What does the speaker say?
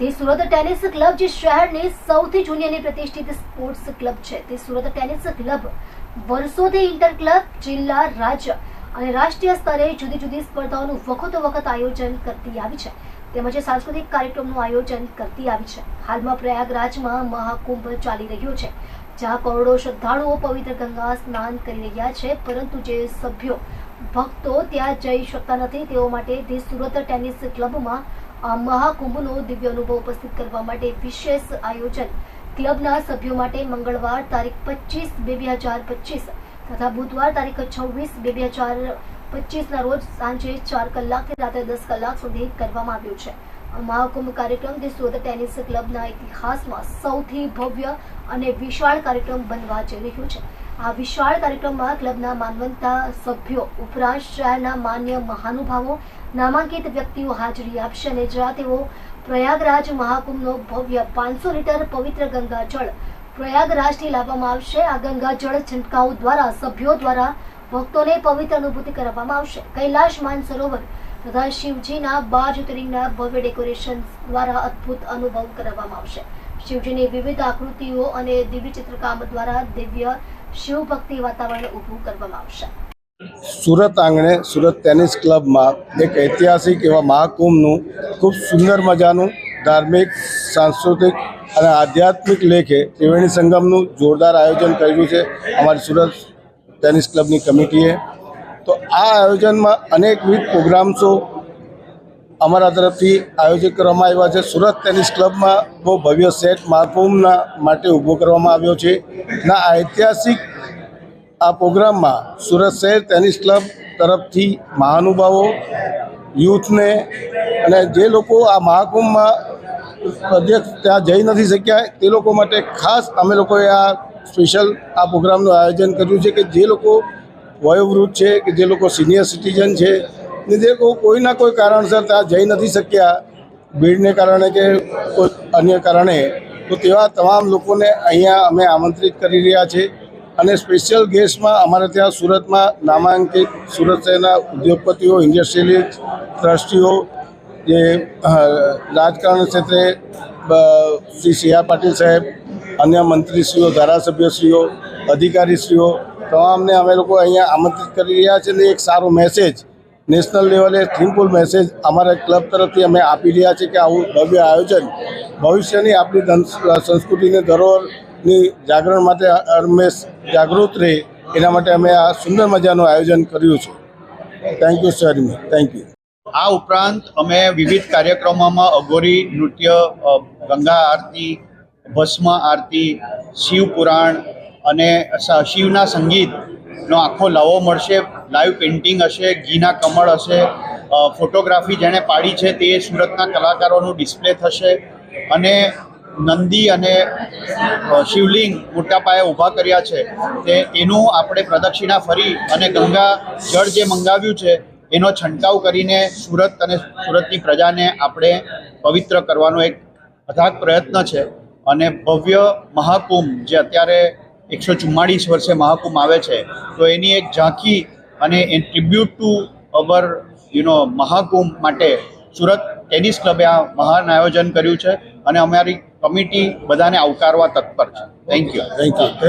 તે Surat tennis club જે શહેરની સૌથી જૂની અને પ્રતિષ્ઠિત સ્પોર્ટ્સ ક્લબ છે. તે સુરત ટેનિસ ક્લબ વર્ષોથી ઇન્ટર ક્લબ, જિલ્લા, રાજ્ય અને રાષ્ટ્રીય સ્તરે જુદી જુદી સ્પર્ધાઓનું વખતો વખત આયોજન કરતી આવી છે. તેમજ સાંસ્કૃતિક કાર્યક્રમનું આયોજન કરતી આવી છે. હાલમાં પ્રયાગરાજમાં મહાકુંભ ચાલી રહ્યો છે, જ્યાં કરોડો શ્રદ્ધાળુઓ પવિત્ર ગંગા સ્નાન કરી રહ્યા છે. પરંતુ જે સભ્યો, ભક્તો ત્યાં જઈ શકતા નથી, તેઓ માટે ધી સુરત ટેનિસ ક્લબમાં આ મહાકુંભનો દિવ્ય અનુભવ ઉપસ્થિત કરવા માટે વિશેષ આયોજન. ક્લબના સભ્યો માટે મંગળવાર તારીખ પચીસ બે બે હજાર પચીસ તથા બુધવાર તારીખ છવ્વીસ બે બે હજાર પચીસના રોજ સાંજે ચાર કલાકથી રાત્રે દસ કલાક સુધી કરવામાં આવ્યું છે. મહાકુંભ કાર્યક્રમ તે સુરત ટેનિસ ક્લબના ઇતિહાસમાં સૌથી ભવ્ય અને વિશાળ કાર્યક્રમ બનવા જઈ રહ્યો છે. આ વિશાળ કાર્યક્રમમાં ક્લબના માનવંતા સભ્યો ઉપરાંત શહેરના માન્ય મહાનુભાવો, નામાંકિત વ્યક્તિઓ હાજરી આપશે અને જ્યાં તેઓ પ્રયાગરાજ મહાકુંભનો ભવ્ય પાંચસો લીટર પવિત્ર ગંગાજળ પ્રયાગરાજથી લાવવામાં આવશે. આ ગંગાજળ છંટકાવ દ્વારા, સભ્યો દ્વારા ભક્તોને પવિત્ર અનુભૂતિ કરાવવામાં આવશે. કૈલાશ માનસરોવર તથા શિવજીના બાર જ્યોતિર્લિંગના ભવ્ય ડેકોરેશન દ્વારા અદ્ભુત અનુભવ કરાવવામાં આવશે. શિવજીની વિવિધ આકૃતિઓ અને દિવ્ય ચિત્રકામ દ્વારા દિવ્ય શિવ ભક્તિ વાતાવરણ ઊભું કરવામાં આવશે. સુરત આંગણે સુરત ટેનિસ ક્લબમાં એક ઐતિહાસિક એવા મહાકુંભનું ખૂબ સુંદર મજાનું ધાર્મિક, સાંસ્કૃતિક અને આધ્યાત્મિક લેખે ત્રિવેણી સંગમનું જોરદાર આયોજન કર્યું છે અમારી સુરત ટેનિસ ક્લબની કમિટીએ. તો આ આયોજનમાં અનેકવિધ પ્રોગ્રામ્સો અમારા તરફથી આયોજિત કરવામાં આવ્યા છે. સુરત ટેનિસ ક્લબમાં બહુ ભવ્ય સેટ મહાકુંભના માટે ઊભો કરવામાં આવ્યો છે. ના ઐતિહાસિક આ પ્રોગ્રામમાં સુરત શહેર ટેનિસ ક્લબ તરફથી મહાનુભાવો, યુથને અને જે લોકો આ મહાકુંભમાં અધ્યક્ષ ત્યાં જઈ નથી શક્યા, તે લોકો માટે ખાસ અમે લોકોએ આ સ્પેશિયલ આ પ્રોગ્રામનું આયોજન કર્યું છે કે જે લોકો વયોવૃદ્ધ છે, કે જે લોકો સિનિયર સિટીઝન છે ને કોઈના કોઈ કારણસર ત્યાં જઈ નથી શક્યા, ભીડને કારણે કે કોઈ અન્ય કારણે, તો તેવા તમામ લોકોને અહીંયા અમે આમંત્રિત કરી રહ્યા છે. અને સ્પેશિયલ ગેસ્ટમાં અમારે ત્યાં સુરતમાં નામાંકિત સુરત શહેરના ઉદ્યોગપતિઓ ઇન્ડસ્ટ્રીયલિસ્ટ ટ્રસ્ટીઓ, જે રાજકારણ ક્ષેત્રે શ્રી સી પાટીલ સાહેબ, અન્ય મંત્રીશ્રીઓ, ધારાસભ્યશ્રીઓ, અધિકારીશ્રીઓ, તમામને અમે લોકો અહીંયા આમંત્રિત કરી રહ્યા છે. અને એક સારો મેસેજ નેશનલ લેવલે થીમફુલ મેસેજ અમારા ક્લબ તરફથી અમે આપી રહ્યા છીએ કે આવું ભવ્ય આયોજન ભવિષ્યની આપણી સંસ્કૃતિને ધરોહરની જાગરણ માટે હંમેશ જાગૃત રહે એના માટે અમે આ સુંદર મજાનું આયોજન કર્યું છે. Thank you sir thank you આ ઉપરાંત અમે વિવિધ કાર્યક્રમોમાં અઘોરી નૃત્ય ગંગા આરતી, ભસ્મ આરતી, શિવ પુરાણ અને શિવના સંગીતનો આખો લાવો મળશે. લાઈવ પેઇન્ટિંગ હશે, ઘીના કમળ હશે ફોટોગ્રાફી જેણે પાડી છે તે સુરતના કલાકારોનું ડિસ્પ્લે થશે અને નંદી અને શિવલિંગ મોટા પાયે ઊભા કર્યા છે. તે, એનું આપણે પ્રદક્ષિણા ફરી અને ગંગા જળ જે મંગાવ્યું છે, એનો છંટકાવ કરીને સુરત અને સુરતની પ્રજાને આપણે પવિત્ર કરવાનો એક અથાગ પ્રયત્ન છે. અને ભવ્ય મહાકુંભ જે અત્યારે એકસો ચુમ્માળીસ વર્ષે મહાકુંભ આવે છે, તો એની એક ઝાંખી અને એ ટ્રિબ્યુટ ટુ અવર યુ નો મહાકુંભ માટે સુરત ટેનિસ ક્લબે આ મહાન આયોજન કર્યું છે અને અમારી કમિટી બધાને આવકારવા તત્પર છે. Thank you thank you